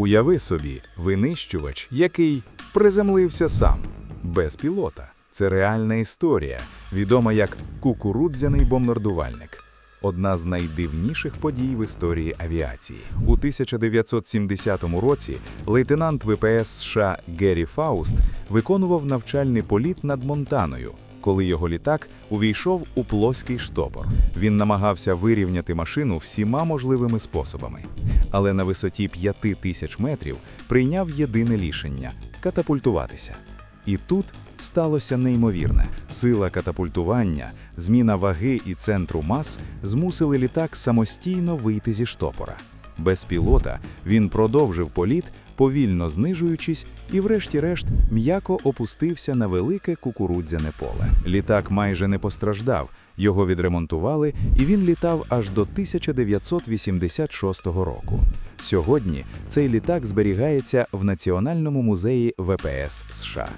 Уяви собі, винищувач, який приземлився сам, без пілота. Це реальна історія, відома як кукурудзяний бомбардувальник. Одна з найдивніших подій в історії авіації. У 1970 році лейтенант ВПС США Геррі Фауст виконував навчальний політ над Монтаною, коли його літак увійшов у плоский штопор. Він намагався вирівняти машину всіма можливими способами. Але на висоті 5 тисяч метрів прийняв єдине рішення катапультуватися. І тут сталося неймовірне. Сила катапультування, зміна ваги і центру мас змусили літак самостійно вийти зі штопора. Без пілота він продовжив політ, повільно знижуючись, і, врешті-решт, м'яко опустився на велике кукурудзяне поле. Літак майже не постраждав, його відремонтували, і він літав аж до 1986 року. Сьогодні цей літак зберігається в Національному музеї ВПС США.